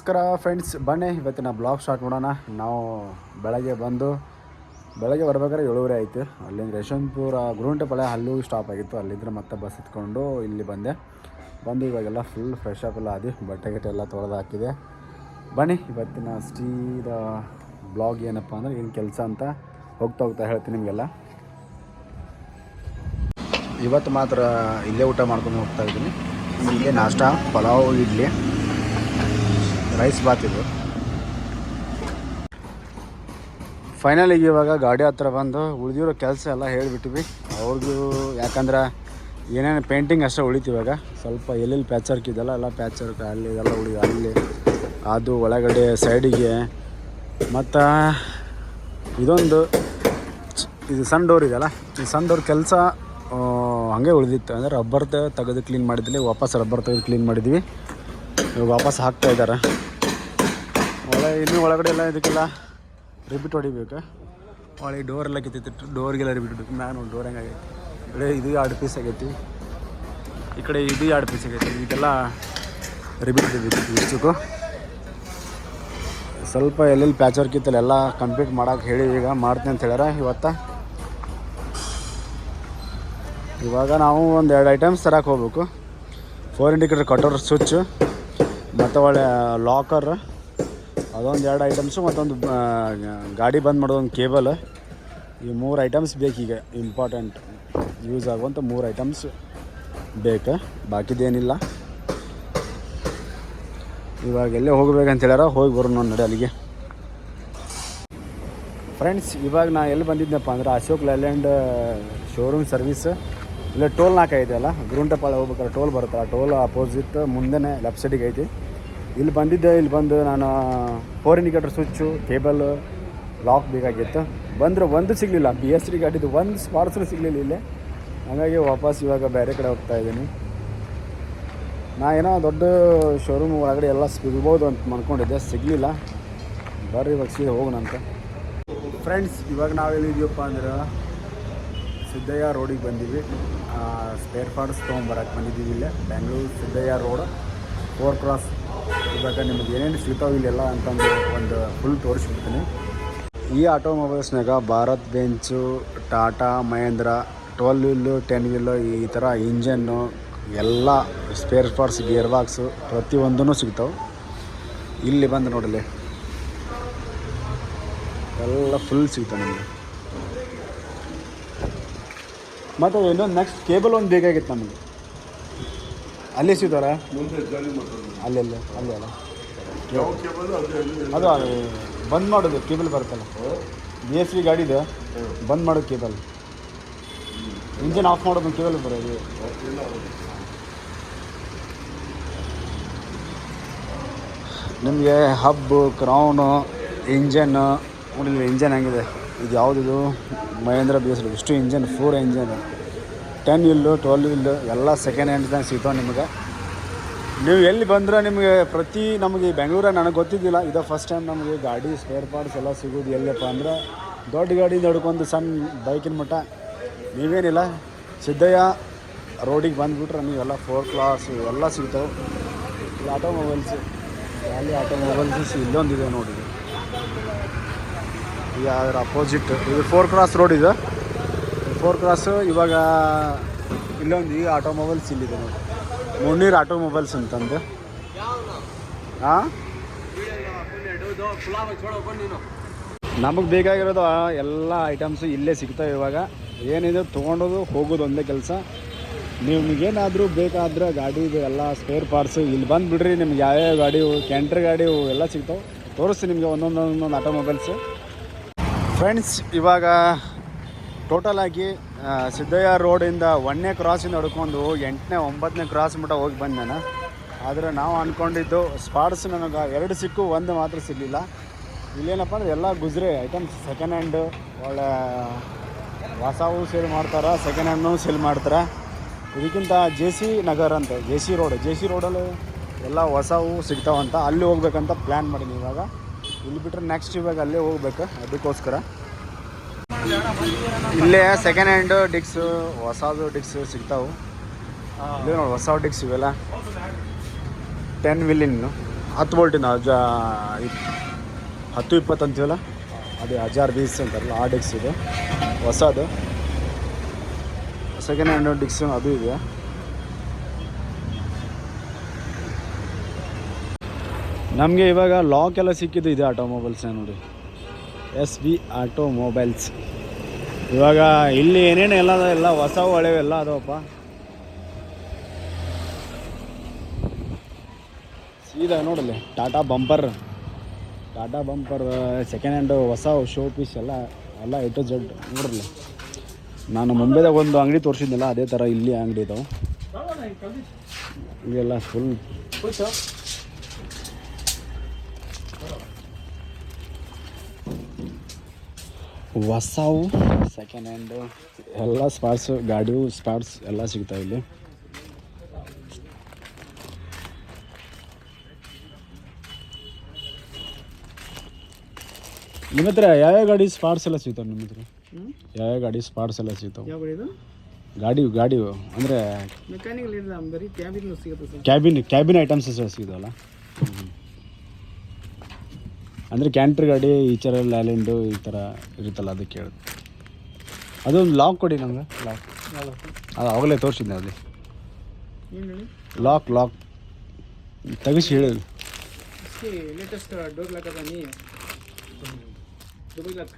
ನಮಸ್ಕಾರ ಫ್ರೆಂಡ್ಸ್ ಬನ್ನಿ, ಇವತ್ತಿನ ಬ್ಲಾಗ್ ಸ್ಟಾರ್ಟ್ ಮಾಡೋಣ. ನಾವು ಬೆಳಗ್ಗೆ ಬಂದು, ಬೆಳಗ್ಗೆ ಬರ್ಬೇಕಾದ್ರೆ ಏಳುವರೆ ಆಯಿತು. ಅಲ್ಲಿಂದ ಯಶವಂತಪುರ ಗುರುಂಟೆಪಾಳ್ಯ ಅಲ್ಲೂ ಸ್ಟಾಪ್ ಆಗಿತ್ತು. ಅಲ್ಲಿಂದ ಮತ್ತೆ ಬಸ್ ಎತ್ಕೊಂಡು ಇಲ್ಲಿ ಬಂದೆ. ಬಂದು ಇವಾಗೆಲ್ಲ ಫುಲ್ ಫ್ರೆಶ್ ಅಪ್ ಎಲ್ಲ ಆದಿ. ಬಟ್ಟೆ ಗಿಟ್ಟೆ ಎಲ್ಲ ತೊಳೆದು ಹಾಕಿದೆ. ಬನ್ನಿ, ಇವತ್ತಿನ ಸ್ಟೀದ ಬ್ಲಾಗ್ ಏನಪ್ಪ ಅಂದರೆ ಏನು ಕೆಲಸ ಅಂತ ಹೋಗ್ತಾ ಹೋಗ್ತಾ ಹೇಳ್ತೀನಿ ನಿಮಗೆಲ್ಲ. ಇವತ್ತು ಮಾತ್ರ ಇಲ್ಲೇ ಊಟ ಮಾಡ್ಕೊಂಡು ಹೋಗ್ತಾ ಇದ್ದೀನಿ. ಇಲ್ಲೇ ನಾಷ್ಟ, ಪಲಾವ್, ಇಡ್ಲಿ. ರೈಸ್ ಬಾತ್ ಇದು. ಫೈನಲ್ ಈಗ ಇವಾಗ ಗಾಡಿ ಹತ್ರ ಬಂದು ಉಳಿದಿರೋ ಕೆಲಸ ಎಲ್ಲ ಹೇಳಿಬಿಟ್ಟಿವಿ. ಅವ್ರಿಗೂ ಯಾಕಂದ್ರೆ ಏನೇನು ಪೇಂಟಿಂಗ್ ಅಷ್ಟೇ ಉಳಿತು ಇವಾಗ. ಸ್ವಲ್ಪ ಎಲ್ಲೆಲ್ಲಿ ಪ್ಯಾಚರ್ಕ್ ಇದೆಲ್ಲ ಎಲ್ಲ ಪ್ಯಾಚರ್ಕ್ ಅಲ್ಲಿ ಇದೆಲ್ಲ ಉಳಿ, ಅಲ್ಲಿ ಅದು ಒಳಗಡೆ ಸೈಡಿಗೆ ಮತ್ತು ಇದೊಂದು ಇದು ಸಣ್ಣ ಡೋರ್ ಇದೆಯಲ್ಲ, ಈ ಸಣ್ಣ ಡೋರ್ ಕೆಲಸ ಹಾಗೆ ಉಳಿದಿತ್ತು. ಅಂದರೆ ರಬ್ಬರ್ ತೆಗೆದು ಕ್ಲೀನ್ ಮಾಡಿದ್ವಿ, ವಾಪಸ್ ರಬ್ಬರ್ ತೆಗೆದು ಕ್ಲೀನ್ ಮಾಡಿದ್ವಿ. ಇವಾಗ ವಾಪಸ್ ಹಾಕ್ತಾ ಇದ್ದಾರೆ. ಇನ್ನೂ ಒಳಗಡೆ ಎಲ್ಲ ಇದಕ್ಕೆಲ್ಲ ರಿಬಿಟ್ ಹೊಡಿಬೇಕು. ಒಳಗೆ ಡೋರ್ ಎಲ್ಲ ಕಿತ್ತಿತ್ತು ಡೋರ್ಗೆಲ್ಲ ರಿಬಿಟ್ ಹೊಡಿಬೇಕು. ಮ್ಯಾಗ ನೋಡಿ ಡೋರ್ ಹೆಂಗಾಗೈತಿ ಈ ಇದು ಎರಡು ಪೀಸ್ ಆಗೈತಿ. ಈ ಕಡೆ ಇದು ಎರಡು ಪೀಸ್ ಆಗೈತಿ. ಇದಕ್ಕೆಲ್ಲ ರಿಬಿಟ್ ಹೊಡಿಬೇಕು ಇಷ್ಟಕ್ಕೂ. ಸ್ವಲ್ಪ ಎಲ್ಲೆಲ್ಲಿ ಪ್ಯಾಚ್ ವರ್ಕ್ ಇತ್ತಲ್ಲ ಎಲ್ಲ ಕಂಪ್ಲೀಟ್ ಮಾಡೋಕೆ ಹೇಳಿ ಈಗ ಮಾಡ್ತೀನಿ ಅಂತ ಹೇಳ್ಯಾರ ಇವತ್ತು. ಇವಾಗ ನಾವು ಒಂದು ಎರಡು ಐಟಮ್ಸ್ ತರಕ್ಕೆ ಹೋಗ್ಬೇಕು. ಫೋರ್ ಇಂಡಿಕೇಟರ್ ಕಟೋರ್ ಸ್ವಿಚ್ ಮತ್ತು ಒಳ್ಳೆ ಲಾಕರ್ ಅದೊಂದು ಎರಡು ಐಟಮ್ಸು ಮತ್ತೊಂದು ಗಾಡಿ ಬಂದ್ ಮಾಡೋದೊಂದು ಕೇಬಲ್. ಈ ಮೂರು ಐಟಮ್ಸ್ ಬೇಕೀಗ ಇಂಪಾರ್ಟೆಂಟ್ ಯೂಸ್ ಆಗುವಂಥ ಮೂರು ಐಟಮ್ಸ್ ಬೇಕು. ಬಾಕಿದೇನಿಲ್ಲ. ಇವಾಗ ಎಲ್ಲೇ ಹೋಗ್ಬೇಕಂತ ಹೇಳ್ಯಾರ, ಹೋಗಿ ಬರೋಣ ನೋಡಿ ನಡೆ ಅಲ್ಲಿಗೆ. ಫ್ರೆಂಡ್ಸ್ ಇವಾಗ ನಾ ಎಲ್ಲಿ ಬಂದಿದ್ದೆನಪ್ಪ ಅಂದ್ರೆ ಅಶೋಕ್ ಲೈಲ್ಯಾಂಡ್ ಶೋರೂಮ್ ಸರ್ವಿಸ್ ಇಲ್ಲೇ ಟೋಲ್ ನಾಕ ಅಲ್ಲ ಗುರುಂಟಪಾಳ ಹೋಗ್ಬೇಕಾದ್ರೆ ಟೋಲ್ ಬರುತ್ತಲ್ಲ, ಟೋಲ್ ಅಪೋಸಿಟ್ ಮುಂದೆನೇ ಲೆಫ್ಟ್ ಸೈಡಿಗೆ ಐತಿ. ಇಲ್ಲಿ ಬಂದಿದ್ದೆ, ಇಲ್ಲಿ ಬಂದು ನಾನು four indicator switch cable lock ಬೇಕಾಗಿತ್ತು. ಬಂದರೆ ಒಂದು ಸಿಗಲಿಲ್ಲ ಬಿ ಎಸ್ ಡಿ ಗಾಡಿದು ಒಂದು ಸ್ಪಾರ್ಸಲ್ ಸಿಗಲಿಲ್ಲ ಇಲ್ಲೇ. ಹಾಗಾಗಿ ವಾಪಸ್ ಇವಾಗ ಬೇರೆ ಕಡೆ ಹೋಗ್ತಾ ಇದ್ದೀನಿ. ನಾ ಏನೋ ದೊಡ್ಡ ಶೋರೂಮ್ ಒಳಗಡೆ ಎಲ್ಲ ಸಿಗ್ಬೋದು ಅಂತ ಮಾಡ್ಕೊಂಡಿದ್ದೆ ಸಿಗಲಿಲ್ಲ. ಬರ್ರಿ ಇವಾಗ ಸೀದಾ ಹೋಗೋಣ ಅಂತ. ಫ್ರೆಂಡ್ಸ್ ಇವಾಗ ನಾವು ಎಲ್ಲಿದ್ದೀವಪ್ಪ ಅಂದ್ರೆ ಸಿದ್ದಯ್ಯ ರೋಡಿಗೆ ಬಂದೀವಿ. ಸ್ಪೇರ್ ಪಾರ್ಟ್ಸ್ ತೊಗೊಂಬರಕ್ಕೆ ಬಂದಿದ್ದೀವಿ ಇಲ್ಲೇ Bengaluru Siddaiah road four cross ಇವಾಗ ನಿಮಗೆ ಏನೇನು ಸಿಗ್ತಾವೆ ಇಲ್ಲೆಲ್ಲ ಅಂತಂದು ಒಂದು ಫುಲ್ ತೋರಿಸ್ಬಿಡ್ತೀನಿ. ಈ ಆಟೋಮೊಬೈಲ್ಸ್ನಾಗ Bharat Benz, Tata, Mahindra twelve wheel ten wheel ಈ ಥರ ಇಂಜನ್ನು ಎಲ್ಲ ಸ್ಪೇರ್ ಪಾರ್ಟ್ಸ್ ಗೇರ್ ಬಾಕ್ಸು ಪ್ರತಿಯೊಂದೂ ಸಿಗ್ತಾವೆ. ಇಲ್ಲಿ ಬಂದು ನೋಡಲಿ. ಎಲ್ಲ ಫುಲ್ ಸಿಗ್ತಾವೆ ನಮಗೆ. ಮತ್ತು ಇನ್ನೊಂದು ನೆಕ್ಸ್ಟ್ ಕೇಬಲ್ ಒಂದು ಬೇಕಾಗಿತ್ತು ನಮಗೆ. ಅಲ್ಲಿ ಸಿಗ್ತಾರ? ಅಲ್ಲೆಲ್ಲ ಅಲ್ಲೇ ಅಲ್ಲ ಅದು ಅದು ಬಂದ್ ಮಾಡೋದು ಕೇಬಲ್ ಬರುತ್ತಲ್ಲ. ಬಿ ಎಸ್ ವಿ ಗಾಡಿದು ಬಂದ್ ಮಾಡೋದು ಕೇಬಲ್. ಇಂಜಿನ್ ಆಫ್ ಮಾಡೋದು ಕೇಬಲ್ ಬರೋದು. ನಿಮಗೆ ಹಬ್ಬು ಕ್ರೌನು ಇಂಜನ್ ನೋಡಿಲ್ಲ ಇಂಜನ್ ಹೆಂಗಿದೆ? ಇದು ಯಾವುದಿದು? ಮಹೇಂದ್ರ ಬಿ ಎಸ್ ಇಷ್ಟು ಇಂಜನ್ ಫೋರ್ ಇಂಜನ್ ಟೆನ್ ಇಲ್ಲು, ಟ್ವೆಲ್ ಇಲ್ಲು, ಎಲ್ಲ ಸೆಕೆಂಡ್ ಹ್ಯಾಂಡ್ಸ್ದಾಗ ಸಿಗ್ತಾವೆ ನಿಮಗೆ. ನೀವು ಎಲ್ಲಿ ಬಂದ್ರೆ ನಿಮಗೆ ಪ್ರತಿ ನಮಗೆ ಬೆಂಗಳೂರಾಗ ನನಗೆ ಗೊತ್ತಿದ್ದಿಲ್ಲ, ಇದು ಫಸ್ಟ್ ಟೈಮ್ ನಮಗೆ ಗಾಡಿ ಸ್ಪೇರ್ ಪಾರ್ಟ್ಸ್ ಎಲ್ಲ ಸಿಗೋದು ಎಲ್ಲಪ್ಪ ಅಂದ್ರೆ ದೊಡ್ಡ ಗಾಡಿ ನಡ್ಕೊಂಡು ಸಣ್ಣ ಬೈಕಿನ ಮಟ್ಟ ನೀವೇನಿಲ್ಲ, ಸಿದ್ದಯ್ಯ ರೋಡಿಗೆ ಬಂದುಬಿಟ್ರೆ ನೀವೆಲ್ಲ ಫೋರ್ ಕ್ಲಾಸ್ ಎಲ್ಲ ಸಿಗ್ತಾವೆ. ಇಲ್ಲಿ ಆಟೋಮೊಬೈಲ್ಸ್ ಅಲ್ಲಿ ಆಟೋಮೊಬೈಲ್ಸ್ ಇಲ್ಲೊಂದಿದೆ ನೋಡಿ. ಈಗ ಅದರ ಅಪೋಸಿಟ್ ಇದು ಫೋರ್ ಕ್ರಾಸ್ ರೋಡ್ ಇದು? ಫೋರ್ ಕ್ರಾಸು ಇವಾಗ ಇಲ್ಲೊಂದು ಈ ಆಟೋಮೊಬೈಲ್ಸ್ ಇಲ್ಲಿದೆ ನೋಡಿ. ಮುನ್ನೀರು ಆಟೋಮೊಬೈಲ್ಸ್ ಅಂತಂದು. ಹಾಂ ನಮಗೆ ಬೇಕಾಗಿರೋದು ಎಲ್ಲ ಐಟಮ್ಸು ಇಲ್ಲೇ ಸಿಗ್ತವೆ ಇವಾಗ. ಏನಿದೆ ತೊಗೊಂಡೋದು, ಹೋಗೋದು ಒಂದೇ ಕೆಲಸ. ನಿಮಗೇನಾದರೂ ಬೇಕಾದ್ರೆ ಗಾಡಿದು ಎಲ್ಲ ಸ್ಪೇರ್ ಪಾರ್ಟ್ಸು ಇಲ್ಲಿ ಬಂದುಬಿಡ್ರಿ, ನಿಮ್ಗೆ ಯಾವ್ಯಾವ ಗಾಡಿ ಕ್ಯಾಂಟ್ರ್ ಗಾಡಿ ಎಲ್ಲ ಸಿಗ್ತಾವೆ. ತೋರಿಸ್ತೀನಿ ನಿಮಗೆ ಒಂದೊಂದು ಒಂದೊಂದು ಆಟೋಮೊಬೈಲ್ಸು. ಫ್ರೆಂಡ್ಸ್ ಇವಾಗ ಟೋಟಲ್ ಆಗಿ ಸಿದ್ದಯ್ಯ ರೋಡಿಂದ ಒಂದನೇ ಕ್ರಾಸಿಂದ ಹಿಡ್ಕೊಂಡು ಎಂಟನೇ, ಒಂಬತ್ತನೇ ಕ್ರಾಸ್ ಮಟ್ಟ ಹೋಗಿ ಬಂದೆ ನಾನು ಆದರೆ ನಾವು ಅಂದ್ಕೊಂಡಿದ್ದು ಸ್ಪಾಟ್ಸ್ ನನಗೆ ಎರಡು ಸಿಕ್ಕು, ಒಂದು ಮಾತ್ರ ಸಿಗಲಿಲ್ಲ. ಇಲ್ಲೇನಪ್ಪ ಅಂದ್ರೆ ಎಲ್ಲ ಗುಜ್ರೆ ಐಟಮ್ಸ್ ಸೆಕೆಂಡ್ ಹ್ಯಾಂಡು ಒಳ್ಳೆ ಹೊಸವು ಸೇಲ್ ಮಾಡ್ತಾರೆ ಸೆಕೆಂಡ್ ಹ್ಯಾಂಡ್ನು ಸೇಲ್ ಮಾಡ್ತಾರೆ. ಇದಕ್ಕಿಂತ ಜೆ ಸಿ ನಗರ್ ಅಂತ J C road J C ರೋಡಲ್ಲಿ ಎಲ್ಲ ಹೊಸವು ಸಿಗ್ತಾವಂತ, ಅಲ್ಲಿ ಹೋಗ್ಬೇಕಂತ ಪ್ಲ್ಯಾನ್ ಮಾಡೀನಿ ಇವಾಗ. ಇಲ್ಲಿ ಬಿಟ್ಟರೆ ನೆಕ್ಸ್ಟ್ ಇವಾಗ ಅಲ್ಲೇ ಹೋಗ್ಬೇಕು, ಅದಕ್ಕೋಸ್ಕರ. ಇಲ್ಲೇ ಸೆಕೆಂಡ್ ಹ್ಯಾಂಡ್ ಡಿಕ್ಸ್ ಹೊಸದು ಡಿಕ್ಸ್ ಸಿಗ್ತಾವು. ಇಲ್ಲೇ ನೋಡಿ ಹೊಸ ಡಿಕ್ಸ್ ಇವೆಲ್ಲ. ಟೆನ್ ವಿಲ್ಲಿನ್ನು ಹತ್ತು ವೋಲ್ಟಿನ ಅಜ ಹತ್ತು ಇಪ್ಪತ್ತು ಅಂತೀವಲ್ಲ? ಅದೇ ಹಜಾರ್ ಬೀಸ್ ಅಂತಾರಲ್ಲ, ಆ ಡಿಕ್ಸ್ ಇದೆ. ಹೊಸದು. ಸೆಕೆಂಡ್ ಹ್ಯಾಂಡ್ ಡಿಕ್ಸ್ ಅದು ಇದೆ. ನಮಗೆ ಇವಾಗ ಲಾಕ್ ಎಲ್ಲ ಸಿಕ್ಕಿದ್ದು ಇದೆ ಆಟೋಮೊಬೈಲ್ಸ್ ನೋಡಿ. ಎಸ್ ಬಿ ಆಟೋಮೊಬೈಲ್ಸ್ ಇವಾಗ ಇಲ್ಲಿ ಏನೇನು ಎಲ್ಲ ಎಲ್ಲ ಹೊಸ ಹಳೆವೆಲ್ಲ ಅದಾವಪ್ಪ. ಸೀದಾ ನೋಡಲಿ Tata bumper. Tata bumper second hand ಹೊಸ ಶೋ ಪೀಸ್ ಎಲ್ಲ ಎಲ್ಲ ಟು ಜೆಡ್ ನೋಡ್ರಲ್ಲ ನಾನು ಮುಂಬೈದಾಗ ಒಂದು ಅಂಗಡಿ ತೋರಿಸಿದ್ನಲ್ಲ ಅದೇ ಥರ ಇಲ್ಲಿ ಅಂಗಡಿ ಇದಾವೆ ಎಲ್ಲ ಫುಲ್ ಹೊಸವು ಸೆಕೆಂಡ್ ಹ್ಯಾಂಡು ಎಲ್ಲ ಸ್ಪಾರ್ಟ್ಸು ಗಾಡಿ ಸ್ಪಾರ್ಟ್ಸ್ ಎಲ್ಲ ಸಿಗ್ತಾವೆ ಇಲ್ಲಿ. ನಿಮ್ಮ ಹತ್ರ ಯಾವ ಗಾಡಿ ಸ್ಪಾರ್ಟ್ಸ್ ಎಲ್ಲ ಸಿಗ್ತಾವೆ ನಿಮ್ಮ ಹತ್ರ? ಯಾವ ಗಾಡಿ ಸ್ಪಾರ್ಟ್ಸ್ ಎಲ್ಲ ಸಿಗ್ತಾವೆ? ಗಾಡಿ ಗಾಡಿ ಅಂದರೆ ಮೆಕ್ಯಾನಿಕಲ್ ಇಲ್ಲ ಬರೀ ಕ್ಯಾಬಿನ್ ಸಿಗುತ್ತೆ ಕ್ಯಾಬಿನ್ ಕ್ಯಾಬಿನ್ ಐಟಮ್ಸ್ ಸಿಗ್ತಾವಲ್ಲ? ಅಂದರೆ ಕ್ಯಾಂಟ್ರ್ ಗಾಡಿ ಈ ಥರ ಲ್ಯಾಲೆಂಡು ಈ ಥರ ಇರುತ್ತಲ್ಲ ಅದಕ್ಕೆ ಹೇಳಿ. ಅದೊಂದು ಲಾಕ್ ಕೊಡಿ ನಮ್ಗೆ ಲಾಕ್ ಅದು ಅವಾಗಲೇ ತೋರಿಸಿದ್ದೆ ಅಲ್ಲಿ. ಲಾಕ್ ಲಾಕ್ ತೆಗಿಸಿ ಹೇಳಿ. ಲೇಟೆಸ್ಟ್ ಡೋರ್ ಲಾಕ್ ಅದ. ನೀ ಲಾಕ್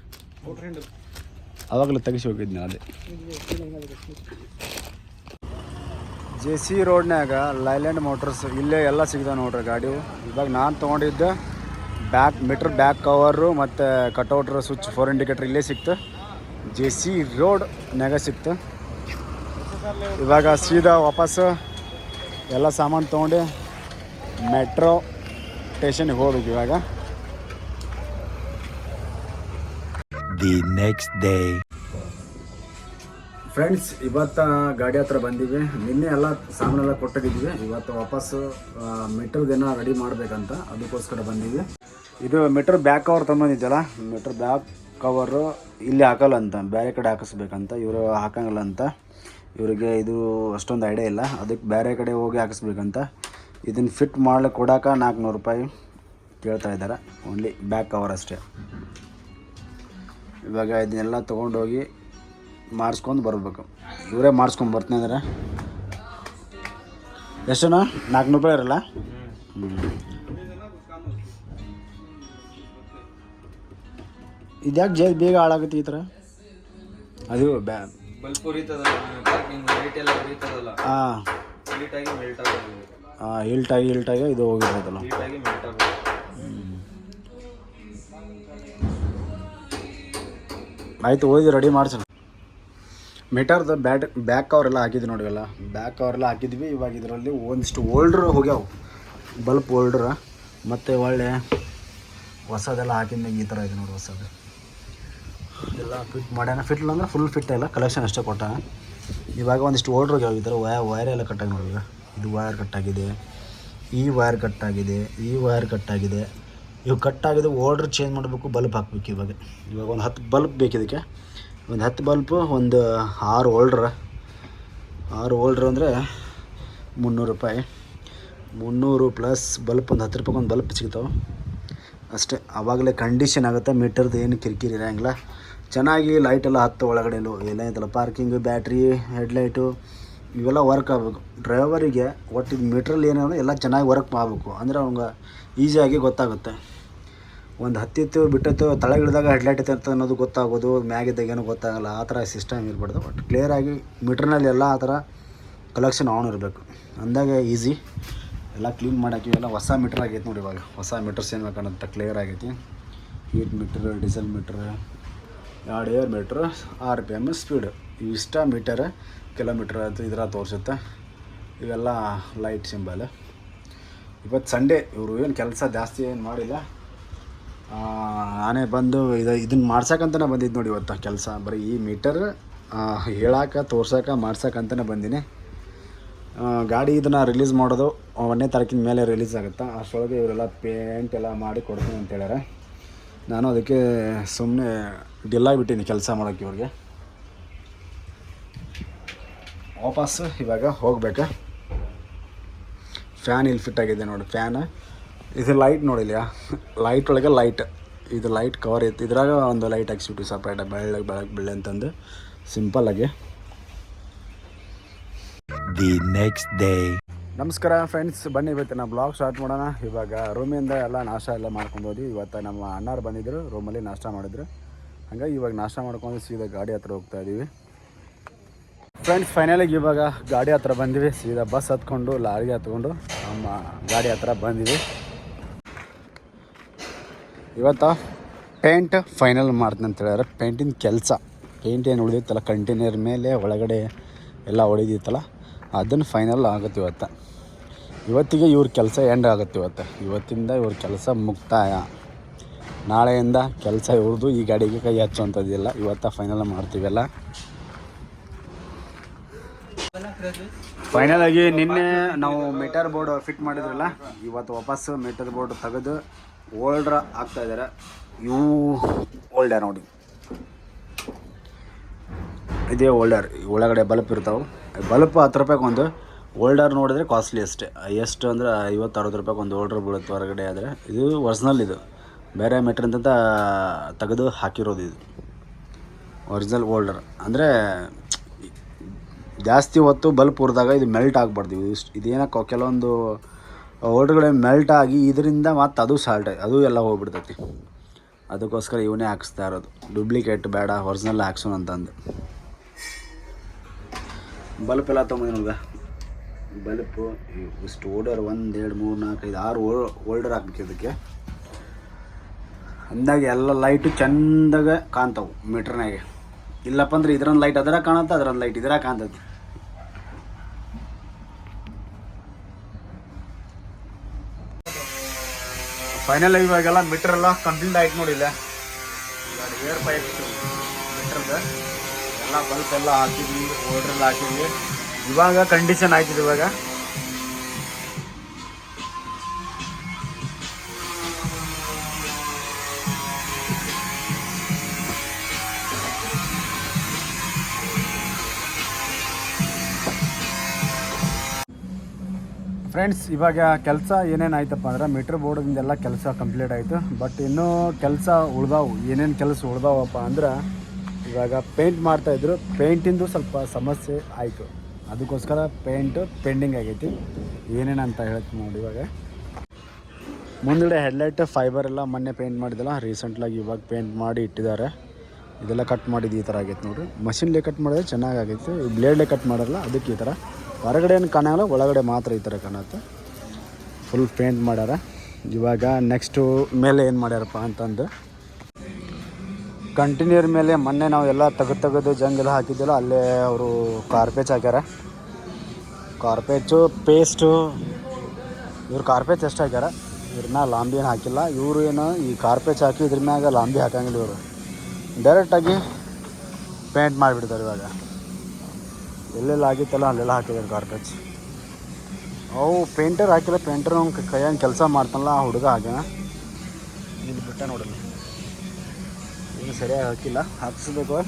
ಔಟರ್ ಹ್ಯಾಂಡಲ್ ತೆಗಿಸಿ ಹೋಗಿದ್ದೆ ಅದೇ ಜೆ ಸಿ ರೋಡ್ನ್ಯಾಗ ಲೈಲ್ಯಾಂಡ್ ಮೋಟರ್ಸ್ ಇಲ್ಲೇ ಎಲ್ಲ ಸಿಗ್ತಾವೆ ನೋಡ್ರಿ ಗಾಡಿ ಇವಾಗ ನಾನು ತೊಗೊಂಡಿದ್ದೆ. ಬ್ಯಾಕ್ ಮೀಟ್ರ್, ಬ್ಯಾಕ್ ಕವರು ಮತ್ತು ಕಟೌಟ್ರ್ ಸ್ವಿಚ್ ಫೋರ್ ಇಂಡಿಕೇಟ್ರ್ ಇಲ್ಲೇ ಸಿಕ್ತು. ಜೆ ಸಿ ರೋಡ್ನ್ಯಾಗ ಸಿಕ್ತು. ಇವಾಗ ಸೀದಾ ವಾಪಸ್ಸು ಎಲ್ಲ ಸಾಮಾನು ತೊಗೊಂಡು ಮೆಟ್ರೋ ಸ್ಟೇಷನ್ಗೆ ಹೋಗ್ಬೇಕು ಇವಾಗ. The next day. ಫ್ರೆಂಡ್ಸ್ ಇವತ್ತ ಗಾಡಿ ಹತ್ರ ಬಂದಿವಿ. ನಿನ್ನೆ ಎಲ್ಲ ಸಾಮಾನೆಲ್ಲ ಕೊಟ್ಟಿದ್ದೀವಿ. ಇವತ್ತು ವಾಪಸ್ಸು ದಿನ ರೆಡಿ ಮಾಡಬೇಕಂತ ಅದಕ್ಕೋಸ್ಕರ ಬಂದೀವಿ. ಇದು ಮೀಟರ್ ಬ್ಯಾಕ್ ಕವರ್ ತೊಗೊಂಬಂದಿದ್ದಲ್ಲ ಮೀಟರ್ ಬ್ಯಾಕ್ ಕವರು ಇಲ್ಲಿ ಹಾಕಲ್ಲ ಅಂತ ಬೇರೆ ಕಡೆ ಹಾಕಿಸ್ಬೇಕಂತ, ಇವರು ಹಾಕಂಗಿಲ್ಲ ಅಂತ ಇವರಿಗೆ ಇದು ಅಷ್ಟೊಂದು ಐಡಿಯಾ ಇಲ್ಲ. ಅದಕ್ಕೆ ಬೇರೆ ಕಡೆ ಹೋಗಿ ಹಾಕಿಸ್ಬೇಕಂತ. ಇದನ್ನು ಫಿಟ್ ಮಾಡ್ಲಿಕ್ಕೆ ಕೊಡೋಕೆ ನಾಲ್ಕುನೂರು ರೂಪಾಯಿ ಕೇಳ್ತಾ ಇದ್ದಾರೆ. ಓನ್ಲಿ ಬ್ಯಾಕ್ ಕವರ್ ಅಷ್ಟೇ. ಇವಾಗ ಇದನ್ನೆಲ್ಲ ತೊಗೊಂಡೋಗಿ ಮಾಡಿಸ್ಕೊಂಡು ಬರ್ಬೇಕು. ಇವರೇ ಮಾಡಿಸ್ಕೊಂಡು ಬರ್ತೀನಿ ಅಂದ್ರೆ. ಎಷ್ಟಣ್ಣ? ನಾಲ್ಕುನೂರು ರೂಪಾಯಿ ಇರಲ್ಲ? ಇದ್ಯಾಕೆ ಜೈ ಬೇಗ ಹಾಳಾಗುತ್ತೆ ಈ ಥರ? ಅದು ಬ್ಯಾ ಹಾಂ ಹಿಲ್ಟಾಗಿ ಹಿಲ್ಟಾಗಿ ಇದು ಹೋಗಿರ್ತದಲ್ಲ. ಆಯ್ತು ಹೋಗಿ ರೆಡಿ ಮಾಡ್ಸೋಣ. ಮೀಟರ್ದು ಬ್ಯಾಟ್ ಬ್ಯಾಕ್ ಕವರೆಲ್ಲ ಹಾಕಿದ್ವಿ ನೋಡಿ ಎಲ್ಲ ಬ್ಯಾಕ್ ಕವರೆಲ್ಲ ಹಾಕಿದ್ವಿ, ಇವಾಗ ಇದರಲ್ಲಿ ಒಂದಿಷ್ಟು ಓಲ್ಡ್ರ್ ಹೋಗ್ಯಾವು. ಬಲ್ಪ್ ಓಲ್ಡ್ರ ಮತ್ತು ಒಳ್ಳೆ ಹೊಸದೆಲ್ಲ ಹಾಕಿದ್ಮೇಲೆ ಈ ಥರ ಇದೆ ನೋಡಿ ಹೊಸದು. ಎಲ್ಲ ಫಿಟ್ ಮಾಡ್ಯಾನ. ಫಿಟ್ ಅಂದ್ರೆ ಫುಲ್ ಫಿಟ್ ಇಲ್ಲ ಕಲೆಕ್ಷನ್ ಅಷ್ಟೇ ಕೊಟ್ಟ. ಇವಾಗ ಒಂದಿಷ್ಟು ಓಲ್ಡ್ರ್ ಹೋಗ್ಯಾವ, ಈ ಥರ ವೈರ್ ಎಲ್ಲ ಕಟ್ಟಾಗಿ ನೋಡಿದ್ರೆ ಇದು ವೈರ್ ಕಟ್ಟಾಗಿದೆ ಈ ವೈರ್ ಕಟ್ಟಾಗಿದೆ ಈ ವೈರ್ ಕಟ್ಟಾಗಿದೆ ಇವು ಕಟ್ಟಾಗಿದೆ ಓಲ್ಡ್ರ್ ಚೇಂಜ್ ಮಾಡಬೇಕು ಬಲ್ಬ್ ಹಾಕಬೇಕು ಇವಾಗ. ಇವಾಗ ಒಂದು ಹತ್ತು ಬಲ್ಬ್ ಬೇಕು ಇದಕ್ಕೆ ಒಂದು ಹತ್ತು ಬಲ್ಪು ಒಂದು ಆರು ಓಲ್ಡ್ರ ಆರು ಓಲ್ಡ್ರ್ ಅಂದರೆ ಮುನ್ನೂರು ರೂಪಾಯಿ. ಮುನ್ನೂರು ಪ್ಲಸ್ ಬಲ್ಪ್ ಒಂದು ಹತ್ತು ರೂಪಾಯಿ ಒಂದು ಬಲ್ಪ್ ಸಿಗ್ತಾವೆ. ಅಷ್ಟೇ ಆವಾಗಲೇ ಕಂಡೀಷನ್ ಆಗುತ್ತೆ, ಮೀಟರ್ದು ಏನು ಕಿರಿಕಿರಿ ಇರೋಂಗಿಲ್ಲ. ಚೆನ್ನಾಗಿ ಲೈಟೆಲ್ಲ ಹತ್ತು ಒಳಗಡೆ ಎಲ್ಲ ಐತಲ್ಲ ಪಾರ್ಕಿಂಗು ಬ್ಯಾಟ್ರಿ ಹೆಡ್ಲೈಟು ಇವೆಲ್ಲ ವರ್ಕ್ ಆಗಬೇಕು. ಡ್ರೈವರಿಗೆ ಒಟ್ಟು ಮೀಟ್ರಲ್ಲಿ ಏನೋ ಎಲ್ಲ ಚೆನ್ನಾಗಿ ವರ್ಕ್ ಮಾಡಬೇಕು. ಅಂದರೆ ಅವ್ನಿಗೆ ಈಸಿಯಾಗಿ ಗೊತ್ತಾಗುತ್ತೆ. ಒಂದು ಹತ್ತಿತ್ತು ಬಿಟ್ಟಿತ್ತು ತಳಗಿಳಿದಾಗ ಹೆಡ್ಲೈಟ್ ಅಂತ ಅನ್ನೋದು ಗೊತ್ತಾಗೋದು, ಮ್ಯಾಗಿದ್ದಾಗ ಏನೂ ಗೊತ್ತಾಗಲ್ಲ, ಆ ಥರ ಸಿಸ್ಟಮ್ ಇರ್ಬಾರ್ದು. ಬಟ್ ಕ್ಲಿಯರಾಗಿ ಮೀಟ್ರ್ನಲ್ಲಿ ಎಲ್ಲ ಆ ಥರ ಕಲೆಕ್ಷನ್ ಆನ್ ಇರಬೇಕು. ಅಂದಾಗ ಈಸಿ ಎಲ್ಲ ಕ್ಲೀನ್ ಮಾಡಾಕಿ ಎಲ್ಲ ಹೊಸ ಮೀಟ್ರ್ ಆಗೈತೆ ನೋಡಿ ಇವಾಗ. ಹೊಸ ಮೀಟರ್ಸ್ ಏನು ಬೇಕಂತ ಕ್ಲಿಯರ್ ಆಗೈತಿ. ಹೀಟ್ ಮೀಟ್ರ್ ಡೀಸೆಲ್ ಮೀಟ್ರ್ ಎರಡು air meter R P M speed ಇಷ್ಟ ಮೀಟರ್ ಕಿಲೋಮೀಟ್ರ್ ಅಂತ ಇದ್ರ ತೋರಿಸುತ್ತೆ. ಇವೆಲ್ಲ ಲೈಟ್ ಸಿಂಬಲ್ ಇವತ್ತು ಸಂಡೇ ಇವರು ಏನು ಕೆಲಸ ಜಾಸ್ತಿ ಏನು ಮಾಡಿಲ್ಲ. ನಾನೇ ಬಂದು ಇದು ಇದನ್ನು ಮಾಡ್ಸಕ್ಕಂತನೇ ಬಂದಿದ್ದು ನೋಡಿ ಇವತ್ತು ಕೆಲಸ. ಬರೀ ಈ ಮೀಟರ್ ಹೇಳಾಕ, ತೋರ್ಸೋಕ ಮಾಡ್ಸಕ್ಕಂತನೇ ಬಂದಿನಿ. ಗಾಡಿ ಇದನ್ನು ರಿಲೀಸ್ ಮಾಡೋದು, ಒಂದನೇ ತಾರೀಕಿನ ಮೇಲೆ ರಿಲೀಸ್ ಆಗುತ್ತೆ? ಅಷ್ಟೊಳಗೆ ಇವರೆಲ್ಲ ಪೇಂಟ್ ಎಲ್ಲ ಮಾಡಿ ಕೊಡ್ತೀನಿ ಅಂತ ಹೇಳ್ಯಾರ. ನಾನು ಅದಕ್ಕೆ ಸುಮ್ಮನೆ ಡಿಲ್ಲಾಗಿಬಿಟ್ಟಿನಿ ಕೆಲಸ ಮಾಡೋಕ್ಕೆ ಇವ್ರಿಗೆ. ವಾಪಸ್ಸು ಇವಾಗ ಹೋಗ್ಬೇಕಾ. ಫ್ಯಾನ್ ಇಲ್ಲಿ ಫಿಟ್ ಆಗಿದೆ ನೋಡಿ ಫ್ಯಾನ್ ಇದು ಲೈಟ್ ನೋಡಿಲ್ಲ ಲೈಟ್ ಒಳಗೆ ಲೈಟ್ ಇದು ಲೈಟ್ ಕವರ್ ಇತ್ತು. ಇದ್ರಾಗ ಒಂದು ಲೈಟ್ ಹಾಕ್ಸಿಬಿಟ್ಟು ಸಪ್ರೇಟ್ ಬೆಳ್ಳಗೆ ಬೆಳಗ್ಗೆ ಬೆಳ್ಳೆ ಅಂತಂದು. ಆಗಿ. ದಿ ನೆಕ್ಸ್ಟ್ ಡೇ ನಮಸ್ಕಾರ ಫ್ರೆಂಡ್ಸ್ ಬನ್ನಿ ಇವತ್ತು ನಾವು ಬ್ಲಾಗ್ ಸ್ಟಾರ್ಟ್ ಮಾಡೋಣ. ಇವಾಗ ರೂಮಿಂದ ಎಲ್ಲ ನಾಷ್ಟ ಎಲ್ಲ ಮಾಡ್ಕೊಂಡು ಹೋದ್ವಿ ಇವತ್ತು ನಮ್ಮ ಅಣ್ಣಾರು ಬಂದಿದ್ದರು ರೂಮಲ್ಲಿ ನಾಷ್ಟ ಮಾಡಿದ್ರು. ಹಂಗಾಗಿ ಇವಾಗ ನಾಷ್ಟ ಮಾಡ್ಕೊಂಡು ಸೀದಾ ಗಾಡಿ ಹತ್ರ ಹೋಗ್ತಾ ಇದ್ದೀವಿ ಫ್ರೆಂಡ್ಸ್ ಫೈನಲಾಗಿ ಇವಾಗ ಗಾಡಿ ಹತ್ರ ಬಂದಿವಿ. ಸೀದಾ ಬಸ್ ಹತ್ಕೊಂಡು ಲಾರಿಗೆ ಹತ್ಕೊಂಡು ನಮ್ಮ ಗಾಡಿ ಹತ್ರ ಬಂದಿವಿ. ಇವತ್ತು ಪೇಂಟ್ ಫೈನಲ್ ಮಾಡ್ತೀನಿ ಅಂತ ಹೇಳಿದ್ರೆ ಪೇಂಟಿನ ಕೆಲಸ. ಪೇಂಟ್ ಏನು ಉಳಿದಿತ್ತಲ್ಲ, ಕಂಟೈನರ್ ಮೇಲೆ, ಒಳಗಡೆ ಎಲ್ಲ ಹೊಡಿದಿತ್ತಲ್ಲ ಅದನ್ನು ಫೈನಲ್ ಆಗುತ್ತೆ ಇವತ್ತು. ಇವತ್ತಿಗೆ ಇವ್ರ ಕೆಲಸ ಎಂಡ್ ಆಗುತ್ತೆ ಇವತ್ತು. ಇವತ್ತಿಂದ ಇವ್ರ ಕೆಲಸ ಮುಕ್ತಾಯ. ನಾಳೆಯಿಂದ ಕೆಲಸ ಇವ್ರದ್ದು ಈ ಗಾಡಿಗೆ ಕೈ ಹಚ್ಚುವಂಥದ್ದಿಲ್ಲ. ಇವತ್ತು ಫೈನಲ್ ಮಾಡ್ತೀವಲ್ಲ. ಫೈನಲ್ ಆಗಿ ನಿನ್ನೆ ನಾವು ಮೀಟರ್ ಬೋರ್ಡ್ ಫಿಟ್ ಮಾಡಿದ್ರಲ್ಲ, ಇವತ್ತು ವಾಪಸ್ ಮೀಟರ್ ಬೋರ್ಡ್ ತೆಗೆದು ಓಲ್ಡ್ರ ಆಗ್ತಾ ಇದ್ದಾರೆ ಇವು ಓಲ್ಡರ್ ನೋಡಿ. ಇದೇ ಓಲ್ಡರ್ ಒಳಗಡೆ ಬಲ್ಪ್ ಇರ್ತಾವೆ. ಬಲ್ಪ್ ಹತ್ತು ರೂಪಾಯಿಗೆ ಒಂದು. ಓಲ್ಡರ್ ನೋಡಿದ್ರೆ ಕಾಸ್ಟ್ಲಿ ಅಷ್ಟೇ. ಎಷ್ಟು ಅಂದರೆ ಐವತ್ತು, ಅರವತ್ತು ರೂಪಾಯಿಗೆ ಒಂದು ಓಲ್ಡರ್ ಬೀಳುತ್ತೆ ಹೊರಗಡೆ ಆದರೆ. ಇದು ಒರಿಜಿನಲ್ ಇದು. ಬೇರೆ ಮೆಟ್ರಿಂದ ತೆಗೆದು ಹಾಕಿರೋದು ಇದು. ಒರಿಜಿನಲ್ ಓಲ್ಡರ್ ಅಂದರೆ ಜಾಸ್ತಿ ಹೊತ್ತು ಬಲ್ಪ್ ಹುರಿದಾಗ ಇದು ಮೆಲ್ಟ್ ಆಗಬಾರ್ದು. ಇಷ್ಟು ಇದೇನಕ್ಕೆ ಕೆಲವೊಂದು ಓಲ್ಡ್ಗಳೇ ಮೆಲ್ಟ್ ಆಗಿ ಇದರಿಂದ ಮತ್ತು ಅದು ಸಾಲ್ಟ್ ಅದು ಎಲ್ಲ ಹೋಗ್ಬಿಡ್ತೈತಿ. ಅದಕ್ಕೋಸ್ಕರ ಇವನೇ ಹಾಕಿಸ್ತಾ ಇರೋದು. ಡೂಪ್ಲಿಕೇಟ್ ಬೇಡ ಒರಿಜಿನಲ್ ಹಾಕ್ಸೋಣ ಅಂತಂದು. ಬಲ್ಪ್ ಎಲ್ಲ ತೊಗೊಂಡಿನ ಬಲ್ಪು ಇಷ್ಟು ಓಡರ್ ಒಂದು, ಎರಡು, ಮೂರು, ನಾಲ್ಕು, ಐದು, ಆರು ಓಲ್ಡರ್ ಹಾಕ್ಬೇಕು ಇದಕ್ಕೆ. ಅಂದಾಗ ಎಲ್ಲ ಲೈಟು ಚೆಂದಾಗ ಕಾಣ್ತಾವೆ ಮೀಟ್ರ್ನಾಗೆ ಇಲ್ಲಪ್ಪ ಅಂದ್ರೆ ಇದ್ರೊಂದು ಲೈಟ್ ಅದರ ಕಾಣತ್ತೆ, ಅದ್ರೊಂದು ಲೈಟ್ ಇದರ ಕಾಣ್ತೈತಿ. ಫೈನಲ್ ಇವಾಗೆಲ್ಲ ಮೀಟರ್ ಎಲ್ಲ ಕಂಪ್ಲೀಟ್ ಆಯ್ತು ನೋಡಿಲ್ಲ ಏರ್ ಪೈಪ್ ಮೀಟ್ರದ ಎಲ್ಲ ಬಲ್ಪ್ ಎಲ್ಲ ಹಾಕಿದ್ವಿ ಓಡ್ರೆಲ್ಲ ಹಾಕಿದ್ವಿ. ಇವಾಗ ಕಂಡೀಷನ್ ಆಯ್ತಿದೆ ಇವಾಗ. ಫ್ರೆಂಡ್ಸ್ ಇವಾಗ ಕೆಲಸ ಏನೇನು ಆಯ್ತಪ್ಪ ಅಂದ್ರೆ ಮೀಟ್ರ್ ಬೋರ್ಡಿಂದೆಲ್ಲ ಕೆಲಸ ಕಂಪ್ಲೀಟ್ ಆಯಿತು. ಬಟ್ ಇನ್ನೂ ಕೆಲಸ ಉಳ್ದಾವು. ಏನೇನು ಕೆಲಸ ಉಳ್ದಾವಪ್ಪ ಅಂದ್ರೆ ಇವಾಗ ಪೇಂಟ್ ಮಾಡ್ತಾಯಿದ್ರು ಪೇಂಟಿಂದು ಸ್ವಲ್ಪ ಸಮಸ್ಯೆ ಆಯಿತು. ಅದಕ್ಕೋಸ್ಕರ ಪೇಂಟ್ ಪೆಂಡಿಂಗ್ ಆಗೈತಿ. ಏನೇನು ಅಂತ ಹೇಳ್ತೀನಿ ನೋಡಿ ಇವಾಗ. ಮುಂದ್ಗಡೆ ಹೆಡ್ಲೈಟ್ ಫೈಬರ್ ಎಲ್ಲ ಮೊನ್ನೆ ಪೇಂಟ್ ಮಾಡಿದಲ್ಲ ರೀಸೆಂಟ್ಲಾಗಿ ಇವಾಗ ಪೇಂಟ್ ಮಾಡಿ ಇಟ್ಟಿದ್ದಾರೆ. ಇದೆಲ್ಲ ಕಟ್ ಮಾಡಿದ್ದು ಈ ಥರ ಆಗೈತೆ ನೋಡಿರಿ. ಮಷಿನ್ಲೇ ಕಟ್ ಮಾಡಿದ್ರೆ ಚೆನ್ನಾಗಾಗೈತೆ ಈ ಬ್ಲೇಡ್ಲೇ ಕಟ್ ಮಾಡಲ್ಲ ಅದಕ್ಕೆ ಈ ಥರ ಹೊರಗಡೆ ಏನು ಕಾಣಲ್ಲ ಒಳಗಡೆ ಮಾತ್ರ ಈ ಥರ ಕಾಣುತ್ತೆ. ಫುಲ್ ಪೇಂಟ್ ಮಾಡ್ಯಾರ. ಇವಾಗ ನೆಕ್ಸ್ಟು ಮೇಲೆ ಏನು ಮಾಡ್ಯಾರಪ್ಪ ಅಂತಂದು ಕಂಟಿನ್ಯೂರ್ ಮೇಲೆ ಮೊನ್ನೆ ನಾವು ಎಲ್ಲ ತೆಗೆದು ತೆಗೆದು ಜಂಗೆಲ್ಲ ಹಾಕಿದ್ದೆಲ್ಲ, ಅಲ್ಲೇ ಅವರು ಕಾರ್ಪೇಚ್ ಹಾಕ್ಯಾರ. ಕಾರ್ಪೇಚು ಪೇಸ್ಟು ಇವ್ರು ಕಾರ್ಪೇಚ್ ಎಷ್ಟು ಹಾಕ್ಯಾರ? ಇವ್ರನ್ನ ಲಾಂಬಿ ಏನು ಹಾಕಿಲ್ಲ. ಇವರು ಏನು ಈ ಕಾರ್ಪೇಚ್ ಹಾಕಿ ಇದ್ರ ಮ್ಯಾಗ ಲಾಂಬಿ ಹಾಕಂಗಿಲ್ಲ ಇವರು. ಡೈರೆಕ್ಟಾಗಿ ಪೇಂಟ್ ಮಾಡಿಬಿಡ್ತಾರೆ ಇವಾಗ. ಎಲ್ಲೆಲ್ಲ ಆಗಿತ್ತಲ್ಲ, ಅಲ್ಲೆಲ್ಲ ಹಾಕಿದ್ದಾರೆ ಗಾರ್ಬೇಜ್ ಅವು ಪೇಂಟರ್ ಹಾಕಿಲ್ಲ ಪೇಂಟರ್ ಅವ್ನು ಕೈಯಂಗೆ ಕೆಲಸ ಮಾಡ್ತಾನಲ್ಲ, ಆ ಹುಡುಗ ಹಾಗೆ ಇಲ್ಲಿ ಬಿಟ್ಟ ನೋಡಲ್ಲ. ಏನು ಸರಿಯಾಗಿ ಹಾಕಿಲ್ಲ. ಹಾಕಿಸ್ಬೇಕು.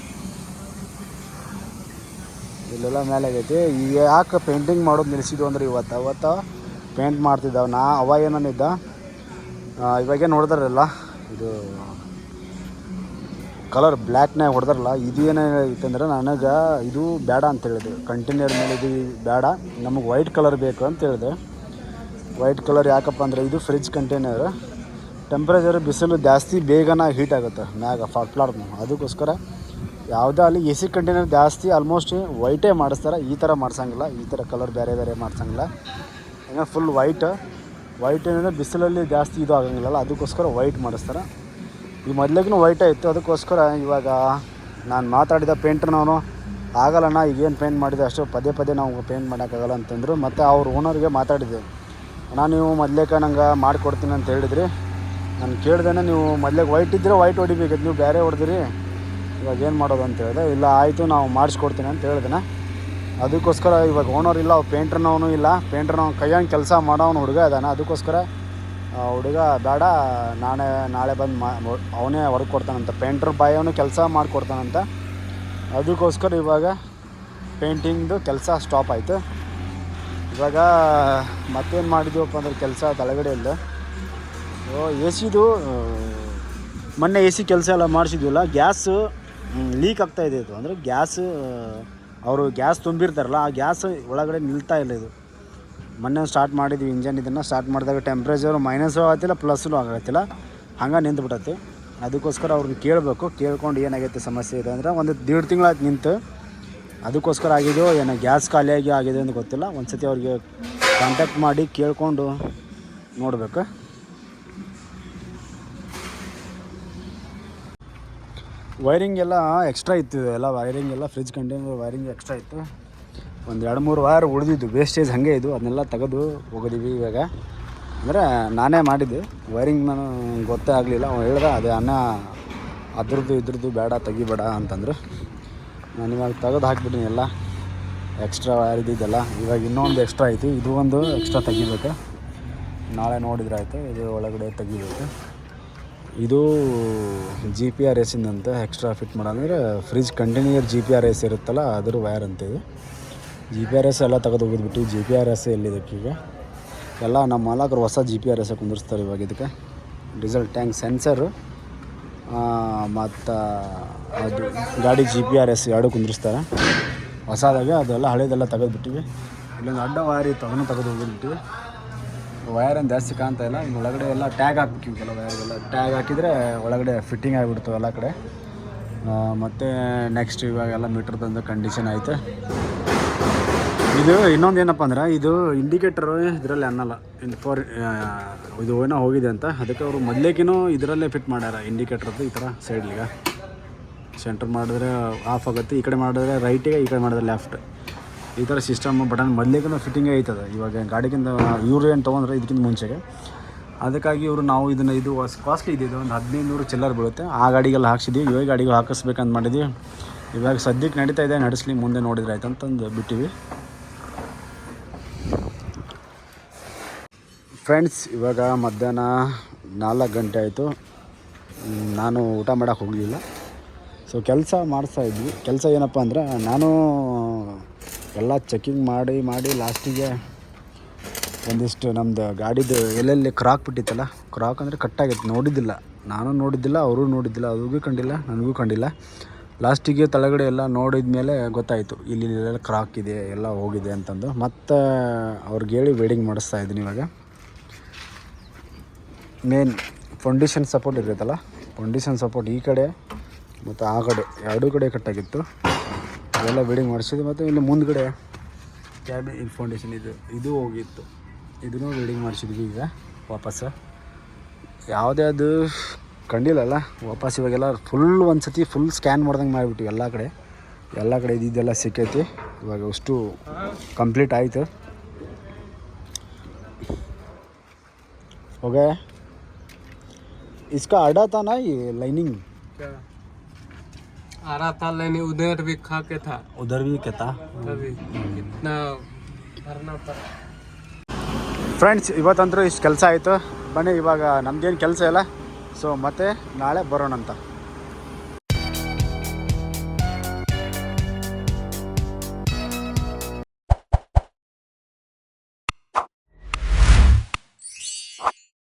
ಇಲ್ಲೆಲ್ಲ ಮೇಲೆ ಆಗೈತಿ. ಈಗ ಯಾಕೆ ಪೇಂಟಿಂಗ್ ಮಾಡೋದು ನಿಲ್ಲಿಸಿದ್ವು ಅಂದ್ರೆ ಇವತ್ತು, ಅವತ್ತು ಪೇಂಟ್ ಮಾಡ್ತಿದ್ದಾವೆ. ನಾ, ಅವ ಏನನ್ನಿದ್ದ ಇವಾಗೇ ನೋಡಿದಾರಲ್ಲ, ಇದು ಕಲರ್ ಬ್ಲ್ಯಾಕ್ನಾಗ ಹೊಡೆದ್ರಲ್ಲ, ಇದು ಏನಾಗೈತಂದ್ರೆ ನನಗೆ ಇದು ಬೇಡ ಅಂತ ಹೇಳಿದೆ. ಕಂಟೈನರ್ ಮೇಲೆ ಇದು ಬೇಡ. ನಮಗೆ ವೈಟ್ ಕಲರ್ ಬೇಕು ಅಂತ ಹೇಳಿದೆ. ವೈಟ್ ಕಲರ್ ಯಾಕಪ್ಪ ಅಂದರೆ ಇದು ಫ್ರಿಜ್ ಕಂಟೈನರ್ ಟೆಂಪ್ರೇಚರ್ ಬಿಸಿಲು ಜಾಸ್ತಿ ಬೇಗನ ಹೀಟ್ ಆಗುತ್ತೆ ಮ್ಯಾಗ ಫಾಟ್ಲಾರ್ದು ಅದಕ್ಕೋಸ್ಕರ ಯಾವುದೇ ಅಲ್ಲಿ ಎ ಸಿ ಕಂಟೈನರ್ ಜಾಸ್ತಿ ಆಲ್ಮೋಸ್ಟ್ ವೈಟೇ ಮಾಡಿಸ್ತಾರೆ. ಈ ಥರ ಮಾಡ್ಸಂಗಿಲ್ಲ. ಈ ಥರ ಕಲರ್ ಬೇರೆ ಬೇರೆ ಮಾಡ್ಸಂಗಿಲ್ಲ. ಏನೋ ಫುಲ್ ವೈಟ್ ವೈಟ್ ಏನಂದರೆ ಬಿಸಿಲಲ್ಲಿ ಜಾಸ್ತಿ ಇದು ಆಗಂಗಿಲ್ಲಲ್ಲ, ಅದಕ್ಕೋಸ್ಕರ ವೈಟ್ ಮಾಡಿಸ್ತಾರೆ. ಈ ಮೊದ್ಲಿಗೂ ವೈಟೇ ಇತ್ತು. ಅದಕ್ಕೋಸ್ಕರ ಇವಾಗ ನಾನು ಮಾತಾಡಿದ ಪೇಂಟ್ರ್ನವನು ಆಗಲ್ಲಣ್ಣ ಈಗೇನು ಪೇಂಟ್ ಮಾಡಿದೆ, ಅಷ್ಟು ಪದೇ ಪದೇ ನಾವು ಪೇಂಟ್ ಮಾಡೋಕ್ಕಾಗಲ್ಲ ಅಂತಂದರು. ಮತ್ತು ಅವ್ರ ಓನರ್ಗೆ ಮಾತಾಡಿದೆ ಅಣ್ಣ, ನೀವು ಮೊದ್ಲೇಕ ನಂಗೆ ಮಾಡಿಕೊಡ್ತೀನಿ ಅಂತ ಹೇಳಿದ್ರಿ. ನಾನು ಕೇಳ್ದೇನೆ ನೀವು ಮೊದ್ಲೇಗೆ ವೈಟ್ ಇದ್ದರೆ ವೈಟ್ ಹೊಡಿಬೇಕಿತ್ತು. ನೀವು ಬೇರೆ ಹೊಡೆದಿರಿ. ಇವಾಗ ಏನು ಮಾಡೋದು ಅಂತ ಹೇಳಿದೆ. ಇಲ್ಲ, ಆಯಿತು, ನಾವು ಮಾಡಿಸ್ಕೊಡ್ತೀನಿ ಅಂತ ಹೇಳಿದೆನ. ಅದಕ್ಕೋಸ್ಕರ ಇವಾಗ ಓನರ್ ಇಲ್ಲ ಪೇಂಟ್ರ್ನವನು ಇಲ್ಲ. ಪೇಂಟ್ರ್ನವ್ನು ಕೈಯಂಗೆ ಕೆಲಸ ಮಾಡೋನು ಹುಡುಗ ಅದಾನ ಅದಕ್ಕೋಸ್ಕರ ಹುಡುಗ ಬೇಡ ನಾಳೆ ನಾಳೆ ಬಂದು ಮಾ ಅವನೇ ಹೊರಗೆ ಕೊಡ್ತಾನಂತ. ಪೇಂಟ್ರ್ ಬಾಯ್ ಅವನು ಕೆಲಸ ಮಾಡಿಕೊಡ್ತಾನಂತ. ಅದಕ್ಕೋಸ್ಕರ ಇವಾಗ ಪೇಂಟಿಂಗ್ದು ಕೆಲಸ ಸ್ಟಾಪ್ ಆಯಿತು. ಇವಾಗ ಮತ್ತೇನು ಮಾಡಿದ್ವಪ್ಪ ಅಂದ್ರೆ ಕೆಲಸ ತಳಗಡೆಯಲ್ಲಿ ಎ ಸಿದು ಮೊನ್ನೆ ಎ ಸಿ ಕೆಲಸ ಎಲ್ಲ ಮಾಡಿಸಿದ್ವಲ್ಲ, ಗ್ಯಾಸು ಲೀಕ್ ಆಗ್ತಾಯಿದೆ ಇದು. ಅಂದರೆ ಗ್ಯಾಸ್, ಅವರು ಗ್ಯಾಸ್ ತುಂಬಿರ್ತಾರಲ್ಲ, ಆ ಗ್ಯಾಸ್ ಒಳಗಡೆ ನಿಲ್ತಾ ಇಲ್ಲ ಇದು. ಮೊನ್ನೆ ಸ್ಟಾರ್ಟ್ ಮಾಡಿದ್ವಿ ಇಂಜನ್ ಇದನ್ನು ಸ್ಟಾರ್ಟ್ ಮಾಡಿದಾಗ ಟೆಂಪ್ರೇಚರು ಮೈನಸು ಆಗತ್ತಿಲ್ಲ ಪ್ಲಸ್ಸೂ ಆಗತ್ತಿಲ್ಲ. ಹಂಗೆ ನಿಂತ್ಬಿಟ್ಟೈತಿ ಅದಕ್ಕೋಸ್ಕರ ಅವ್ರನ್ನ ಕೇಳಬೇಕು, ಕೇಳ್ಕೊಂಡು ಏನಾಗೈತೆ ಸಮಸ್ಯೆ ಇದೆ ಅಂದರೆ ಒಂದು ದೇಡು ತಿಂಗಳಾಯ್ತು ನಿಂತು. ಅದಕ್ಕೋಸ್ಕರ ಆಗಿದೆಯೋ ಏನೋ ಗ್ಯಾಸ್ ಖಾಲಿಯಾಗಿ ಆಗಿದೆ ಅಂತ ಗೊತ್ತಿಲ್ಲ. ಒಂದು ಸತಿ ಅವ್ರಿಗೆ ಕಾಂಟ್ಯಾಕ್ಟ್ ಮಾಡಿ ಕೇಳಿಕೊಂಡು ನೋಡಬೇಕು. ವೈರಿಂಗ್ ಎಲ್ಲ ಎಕ್ಸ್ಟ್ರಾ ಇತ್ತು, ಎಲ್ಲ ವೈರಿಂಗ್ ಎಲ್ಲ ಫ್ರಿಜ್ ಕಂಟೈನರ್ ವೈರಿಂಗ್ ಎಕ್ಸ್ಟ್ರಾ ಇತ್ತು. ಒಂದು ಎರಡು ಮೂರು ವಾರ ಉಳಿದಿದ್ದು ವೇಸ್ಟೇಜ್ ಹಾಗೆ ಇದು, ಅದನ್ನೆಲ್ಲ ತೆಗೆದು ಹೋಗಿದ್ದೀವಿ ಇವಾಗ. ಅಂದರೆ ನಾನೇ ಮಾಡಿದ್ದು. ವೈರಿಂಗ್ ನಾನು ಗೊತ್ತೇ ಆಗಲಿಲ್ಲ. ಅವ್ನು ಹೇಳ್ದೆ, ಅದೇ ಅನ್ನ ಅದ್ರದ್ದು ಇದ್ರದ್ದು ಬೇಡ, ತೆಗಿಬೇಡ ಅಂತಂದರು. ನಾನು ಇವಾಗ ತೆಗೆದು ಹಾಕ್ಬಿಟ್ಟಿನಿ ಎಲ್ಲ. ಎಕ್ಸ್ಟ್ರಾ ವೈರ್ ಇದ್ದಿದ್ದೆಲ್ಲ ಇವಾಗ ಇನ್ನೊಂದು ಎಕ್ಸ್ಟ್ರಾ ಆಯಿತು ಇದು ಒಂದು ಎಕ್ಸ್ಟ್ರಾ ತೆಗಿಬೇಕು. ನಾಳೆ ನೋಡಿದ್ರೆ ಆಯಿತು. ಇದು ಒಳಗಡೆ ತೆಗಿಬೇಕು. ಇದು ಜಿ ಪಿ ಆರ್ ಎಸ್ಸಿಂದಂತೆ ಎಕ್ಸ್ಟ್ರಾ ಫಿಟ್ ಮಾಡೋದಂದ್ರೆ fridge container G P R S ಇರುತ್ತಲ್ಲ, ಅದ್ರ ವೈರ್ ಅಂತ ಇದು. ಜಿ ಪಿ ಆರ್ ಎಸ್ ಎಲ್ಲ ತೆಗೆದು ಹೋಗಿದ್ಬಿಟ್ಟು ಜಿ ಪಿ ಆರ್ ಎಸ್ ಎಲ್ಲಿದ್ದಕ್ಕೀಗ ಎಲ್ಲ ನಮ್ಮ ಮಾಲಕರು ಹೊಸ ಜಿ ಪಿ ಆರ್ ಎಸ್ ಕುಂದಿರ್ಸ್ತಾರೆ ಇವಾಗ ಇದಕ್ಕೆ. ಡೀಸೆಲ್ ಟ್ಯಾಂಕ್ ಸೆನ್ಸರು ಮತ್ತು ಅದು ಗಾಡಿ ಜಿ ಪಿ ಆರ್ ಎಸ್ ಎರಡು ಕುಂದಿರ್ಸ್ತಾರೆ. ಹೊಸದಾಗ ಅದೆಲ್ಲ ಹಳೇದೆಲ್ಲ ತೆಗೆದುಬಿಟ್ಟಿವಿ. ಇಲ್ಲೊಂದು ಅಡ್ಡ ವಾರಿ ಇತ್ತು ಅದನ್ನು ತೆಗೆದು ಹೋಗಿಬಿಟ್ಟಿವಿ ವೈರ್ ಏನು ಜಾಸ್ತಿ ಕಾಣ್ತಾ ಇಲ್ಲ. ಇನ್ನು ಒಳಗಡೆ ಎಲ್ಲ ಟ್ಯಾಗ್ ಹಾಕ್ಬೇಕು ಕೆಲವು ವೈರ್ಗೆಲ್ಲ ಟ್ಯಾಗ್ ಹಾಕಿದರೆ ಒಳಗಡೆ ಫಿಟ್ಟಿಂಗ್ ಆಗಿಬಿಡ್ತು ಎಲ್ಲ ಕಡೆ. ಮತ್ತು ನೆಕ್ಸ್ಟ್ ಇವಾಗೆಲ್ಲ ಮೀಟ್ರ್ ತಂದು ಕಂಡೀಷನ್ ಆಯಿತು ಇದು ಇನ್ನೊಂದು ಏನಪ್ಪ ಅಂದ್ರೆ ಇದು ಇಂಡಿಕೇಟರ್ ಇದರಲ್ಲಿ ಅನ್ನಲ್ಲ. ಫಾರ್ ಇದು ಏನೋ ಹೋಗಿದೆ ಅಂತ. ಅದಕ್ಕೆ ಅವರು ಮೊದಲೇಕಿನೂ ಇದರಲ್ಲೇ ಫಿಟ್ ಮಾಡ್ಯಾರ ಇಂಡಿಕೇಟರ್ದು ಈ ಥರ ಸೈಡ್ಲಿಗೆ ಸೆಂಟರ್ ಮಾಡಿದ್ರೆ ಆಫ್ ಆಗುತ್ತೆ, ಈ ಕಡೆ ಮಾಡಿದ್ರೆ ರೈಟಿಗೆ ಈ ಕಡೆ ಮಾಡಿದ್ರೆ ಲೆಫ್ಟ್ ಈ ಥರ ಸಿಸ್ಟಮ್ ಬಟನ್ ಮೊದ್ಲೇಕಿನೂ ಫಿಟ್ಟಿಂಗ್ ಐತದ. ಇವಾಗ ಗಾಡಿಗಿಂತ ಇವರು ಏನು ತೊಗೊಂಡ್ರೆ ಇದಕ್ಕಿಂತ ಮುಂಚೆಗೆ. ಅದಕ್ಕಾಗಿ ಇವರು ನಾವು ಇದನ್ನು ಇದು ಕಾಸ್ಟ್ಲಿ ಇದೆ. ಇದು ಒಂದು ಹದಿನೈದು ನೂರು ಚಿಲ್ಲರ್ ಬೀಳುತ್ತೆ. ಆ ಗಾಡಿಗೆಲ್ಲ ಹಾಕ್ಸಿದ್ವಿ. ಇವಾಗ ಗಾಡಿಗೆ ಹಾಕಿಸ್ಬೇಕಂತ ಮಾಡಿದ್ವಿ. ಇವಾಗ ಸದ್ಯಕ್ಕೆ ನಡೀತಾ ಇದೆ, ನಡೆಸ್ಲಿ, ಮುಂದೆ ನೋಡಿದ್ರೆ ಆಯ್ತು ಅಂತಂದು ಬಿಟ್ಟಿವಿ. ಫ್ರೆಂಡ್ಸ್ ಇವಾಗ ಮಧ್ಯಾಹ್ನ ನಾಲ್ಕು ಗಂಟೆ ಆಯಿತು. ನಾನು ಊಟ ಮಾಡೋಕ್ಕೆ ಹೋಗಲಿಲ್ಲ. ಸೊ ಕೆಲಸ ಮಾಡಿಸ್ತಾ ಇದ್ವಿ. ಕೆಲಸ ಏನಪ್ಪ ಅಂದ್ರೆ, ನಾನು ಎಲ್ಲ ಚೆಕಿಂಗ್ ಮಾಡಿ ಮಾಡಿ ಲಾಸ್ಟಿಗೆ ಒಂದಿಷ್ಟು ನಮ್ಮದು ಗಾಡಿದು ಎಲ್ಲೆಲ್ಲಿ ಕ್ರಾಕ್ ಬಿಟ್ಟಿತ್ತಲ್ಲ ಕ್ರಾಕ್ ಅಂದರೆ ಕಟ್ಟಾಗಿತ್ತು ನೋಡಿದ್ದಿಲ್ಲ. ನಾನು ನೋಡಿದ್ದಿಲ್ಲ, ಅವರು ನೋಡಿದ್ದಿಲ್ಲ, ಅವ್ರಿಗೂ ಕಂಡಿಲ್ಲ, ನನಗೂ ಕಂಡಿಲ್ಲ. ಲಾಸ್ಟಿಗೆ ತಳಗಡೆ ಎಲ್ಲ ನೋಡಿದ ಮೇಲೆ ಗೊತ್ತಾಯಿತು. ಇಲ್ಲಿ ಕ್ರಾಕ್ ಇದೆ, ಎಲ್ಲ ಹೋಗಿದೆ ಅಂತಂದು. ಮತ್ತು ಅವ್ರಿಗೆ ಹೇಳಿ ವೇಡಿಂಗ್ ಮಾಡಿಸ್ತಾ ಇದ್ದೀನಿ ಇವಾಗ. ಮೇನ್ ಫೌಂಡೇಶನ್ ಸಪೋರ್ಟ್ ಇರುತ್ತಲ್ಲ? ಫೌಂಡೇಶನ್ ಸಪೋರ್ಟ್ ಈ ಕಡೆ ಮತ್ತು ಆ ಕಡೆ. ಎರಡೂ ಕಡೆ ಕಟ್ಟಾಗಿತ್ತು ಅವೆಲ್ಲ ಬಿಲ್ಡಿಂಗ್ ಮಾಡಿಸಿದ್ವಿ ಮತ್ತು ಇಲ್ಲಿ ಮುಂದ್ಗಡೆ ಕ್ಯಾಬಿನ್ ಫೌಂಡೇಶನ್ ಇದು ಇದು ಹೋಗಿತ್ತು. ಇದನ್ನು ಬಿಲ್ಡಿಂಗ್ ಮಾಡಿಸಿದ್ವಿ ಈಗ ವಾಪಸ್. ಯಾವುದೇ ಅದು ಕಂಡಿಲ್ಲಲ್ಲ ವಾಪಸ್ ಇವಾಗೆಲ್ಲ ಫುಲ್ ಒಂದು ಸತಿ ಫುಲ್ ಸ್ಕ್ಯಾನ್ ಮಾಡ್ದಂಗೆ ಮಾಡಿಬಿಟ್ಟು ಎಲ್ಲ ಕಡೆ. ಎಲ್ಲ ಕಡೆ ಇದೆಲ್ಲ ಸಿಕ್ಕೈತಿ. ಇವಾಗ ಅಷ್ಟು ಕಂಪ್ಲೀಟ್ ಆಯಿತು. ಓಕೆ इसका अड्डा था ना ये लाइनिंग क्या आ रहा था लेने उधर भी खा के था उधर भी क्या था तभी इतना भरना पड़ा ಫ್ರೆಂಡ್ಸ್ ಇವತ್ತಂತೂ ಇಷ್ಟು ಕೆಲಸ ಆಯಿತು ಬನ್ನಿ ಇವಾಗ ನಮ್ದೇನು ಕೆಲಸ ಇಲ್ಲ ಸೊ ಮತ್ತೆ ನಾಳೆ ಬರೋಣಂತ